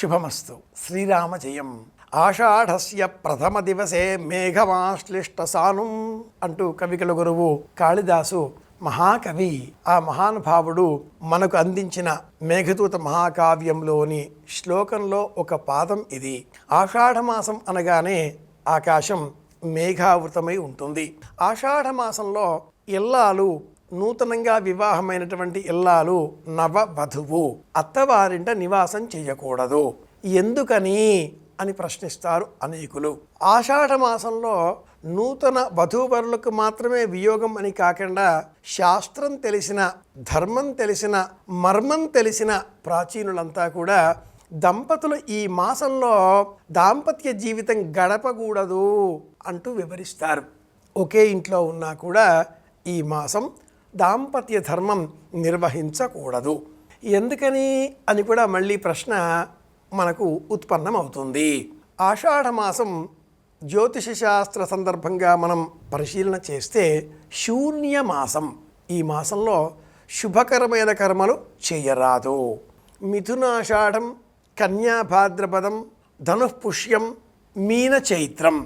శుభమస్తు. శ్రీరామ జయం ఆషాఢస్య ప్రథమ దివసే మేఘమాశ్లిష్ట సానుం అంటూ కవికల గురువు కాళిదాసు మహాకవి. ఆ మహానుభావుడు మనకు అందించిన మేఘదూత మహాకావ్యంలోని శ్లోకంలో ఒక పాదం ఇది. ఆషాఢమాసం అనగానే ఆకాశం మేఘావృతమై ఉంటుంది. ఆషాఢమాసంలో ఇల్లాలు నూతనంగా వివాహమైనటువంటి ఇల్లాలు నవ వధువు అత్తవారింట నివాసం చేయకూడదు. ఎందుకని? అని ప్రశ్నిస్తారు అనేకులు. ఆషాఢ మాసంలో నూతన వధూవరులకు మాత్రమే వియోగం అని కాకుండా శాస్త్రం తెలిసిన ధర్మం తెలిసిన మర్మం తెలిసిన ప్రాచీనులంతా కూడా దంపతులు ఈ మాసంలో దాంపత్య జీవితం గడపకూడదు అంటూ వివరిస్తారు. ఒకే ఇంట్లో ఉన్నా కూడా ఈ మాసం దాంపత్య ధర్మం నిర్వహించకూడదు. ఎందుకని అని కూడా మళ్ళీ ప్రశ్న మనకు ఉత్పన్నమవుతుంది. ఆషాఢమాసం జ్యోతిష శాస్త్ర సందర్భంగా మనం పరిశీలన చేస్తే శూన్య మాసం ఈ మాసంలో శుభకరమైన కర్మలు చేయరాదు. మిథునాషాఢం కన్యాభాద్రపదం ధనుఃపుష్యం మీన చైత్రం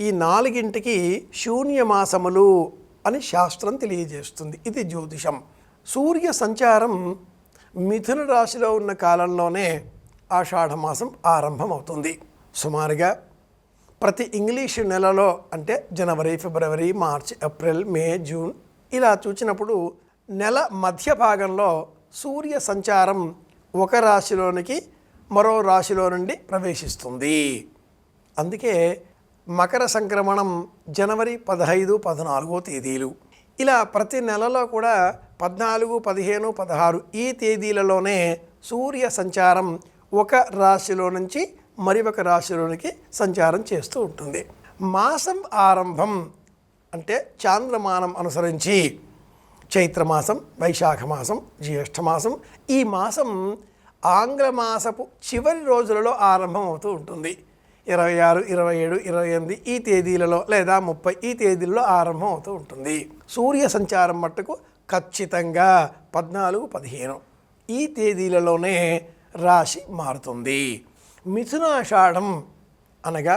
ఈ నాలుగింటికి శూన్యమాసములు అని శాస్త్రం తెలియజేస్తుంది. ఇది జ్యోతిషం. సూర్య సంచారం మిథున రాశిలో ఉన్న కాలంలోనే ఆషాఢమాసం ఆరంభమవుతుంది. సుమారుగా ప్రతి ఇంగ్లీషు నెలలో అంటే జనవరి ఫిబ్రవరి మార్చ్ ఏప్రిల్ మే జూన్ ఇలా చూసినప్పుడు నెల మధ్య భాగంలో సూర్య సంచారం ఒక రాశిలోనికి మరో రాశిలో నుండి ప్రవేశిస్తుంది. అందుకే మకర సంక్రమణం జనవరి పదహైదు పద్నాలుగో తేదీలు. ఇలా ప్రతి నెలలో కూడా పద్నాలుగు పదిహేను పదహారు ఈ తేదీలలోనే సూర్య సంచారం ఒక రాశిలో నుంచి మరి ఒక రాశిలోనికి సంచారం చేస్తూ ఉంటుంది. మాసం ఆరంభం అంటే చాంద్రమానం అనుసరించి చైత్రమాసం వైశాఖ మాసం జ్యేష్ఠమాసం ఈ మాసం ఆంగ్ల మాసపు చివరి రోజులలో ఆరంభం అవుతూ ఉంటుంది. ఇరవై ఆరు ఇరవై ఏడు ఇరవై ఎనిమిది ఈ తేదీలలో లేదా ముప్పై ఈ తేదీలలో ఆరంభం అవుతూ ఉంటుంది. సూర్య సంచారం మట్టుకు ఖచ్చితంగా పద్నాలుగు పదిహేను. ఈ తేదీలలోనే రాశి మారుతుంది. మిథునాషాఢం అనగా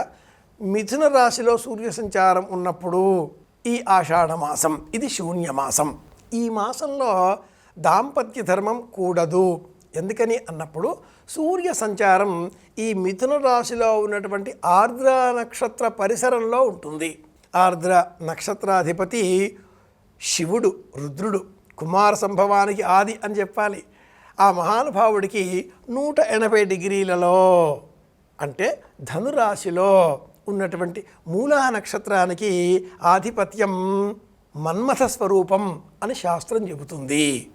మిథున రాశిలో సూర్య సంచారం ఉన్నప్పుడు ఈ ఆషాఢ మాసం ఇది శూన్య మాసం. ఈ మాసంలో దాంపత్య ధర్మం కూడదు. ఎందుకని అన్నప్పుడు సూర్య సంచారం ఈ మిథున రాశిలో ఉన్నటువంటి ఆర్ద్ర నక్షత్ర పరిసరంలో ఉంటుంది. ఆర్ద్ర నక్షత్రాధిపతి శివుడు రుద్రుడు కుమార సంభవానికి ఆది అని చెప్పాలి. ఆ మహానుభావుడికి నూట ఎనభై డిగ్రీలలో అంటే ధనురాశిలో ఉన్నటువంటి మూలా నక్షత్రానికి ఆధిపత్యం మన్మథ స్వరూపం అని శాస్త్రం చెబుతుంది.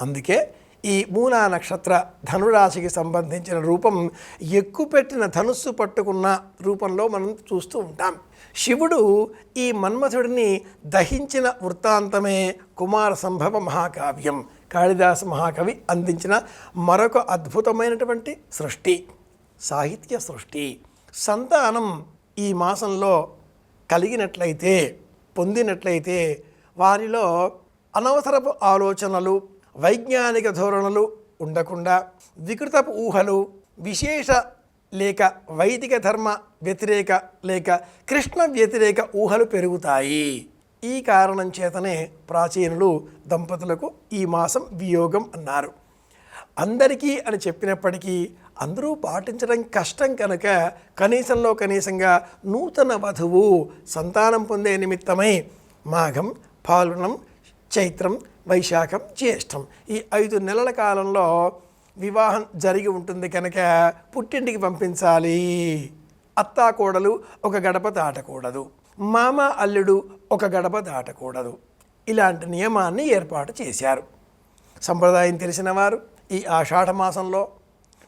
అందుకే ఈ మూలా నక్షత్ర ధనురాశికి సంబంధించిన రూపం ఎక్కుపెట్టిన ధనుస్సు పట్టుకున్న రూపంలో మనం చూస్తూ ఉంటాం. శివుడు ఈ మన్మథుడిని దహించిన వృత్తాంతమే కుమార సంభవ మహాకావ్యం. కాళిదాస మహాకవి అందించిన మరొక అద్భుతమైనటువంటి సృష్టి సాహిత్య సృష్టి. సంతానం ఈ మాసంలో కలిగినట్లయితే పొందినట్లయితే వారిలో అనవసరపు ఆలోచనలు వైజ్ఞానిక ధోరణులు ఉండకుండా వికృతపు ఊహలు విశేష లేక వైదిక ధర్మ వ్యతిరేక లేక కృష్ణ వ్యతిరేక ఊహలు పెరుగుతాయి. ఈ కారణం చేతనే ప్రాచీనులు దంపతులకు ఈ మాసం వియోగం అన్నారు. అందరికీ అని చెప్పినప్పటికీ అందరూ పాటించడం కష్టం కనుక కనీసంలో కనీసంగా నూతన వధువు సంతానం పొందే నిమిత్తమై మాఘం పాల్గొనం చైత్రం వైశాఖం జ్యేష్టం ఈ ఐదు నెలల కాలంలో వివాహం జరిగి ఉంటుంది కనుక పుట్టింటికి పంపించాలి. అత్తాకోడలు ఒక గడప దాటకూడదు. మామ అల్లుడు ఒక గడప దాటకూడదు. ఇలాంటి నియమాన్ని ఏర్పాటు చేశారు. సంప్రదాయం తెలిసిన వారు ఈ ఆషాఢ మాసంలో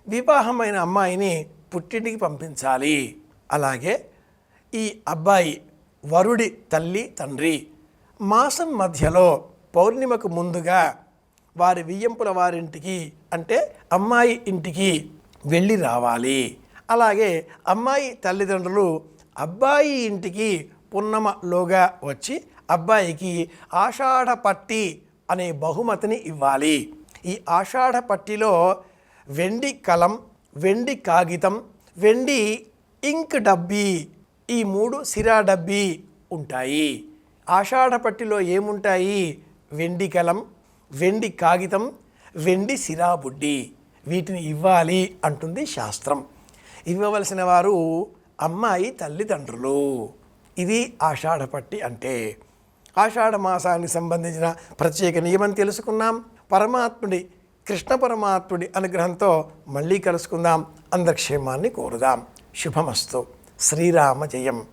వివాహమైన అమ్మాయిని పుట్టింటికి పంపించాలి. అలాగే ఈ అబ్బాయి వరుడి తల్లి తండ్రి మాసం మధ్యలో పౌర్ణిమకు ముందుగా వారి వియ్యంపుల వారింటికి అంటే అమ్మాయి ఇంటికి వెళ్ళి రావాలి. అలాగే అమ్మాయి తల్లిదండ్రులు అబ్బాయి ఇంటికి పున్నమలోగా వచ్చి అబ్బాయికి ఆషాఢ పట్టి అనే బహుమతిని ఇవ్వాలి. ఈ ఆషాఢ పట్టిలో వెండి కలం వెండి కాగితం వెండి ఇంక్ డబ్బీ ఈ మూడు సిరా డబ్బీ ఉంటాయి. ఆషాఢ పట్టిలో ఏముంటాయి? వెండి కలం వెండి కాగితం వెండి సిరాబుడ్డి. వీటిని ఇవ్వాలి అంటుంది శాస్త్రం. ఇవ్వవలసిన వారు అమ్మాయి తల్లిదండ్రులు. ఇది ఆషాఢపట్టి అంటే ఆషాఢ మాసానికి సంబంధించిన ప్రత్యేక నియమం తెలుసుకున్నాం. పరమాత్ముడి కృష్ణ పరమాత్ముడి అనుగ్రహంతో మళ్ళీ కలుసుకుందాం. అందక్షేమాన్ని కోరుదాం. శుభమస్తు. శ్రీరామ జయం.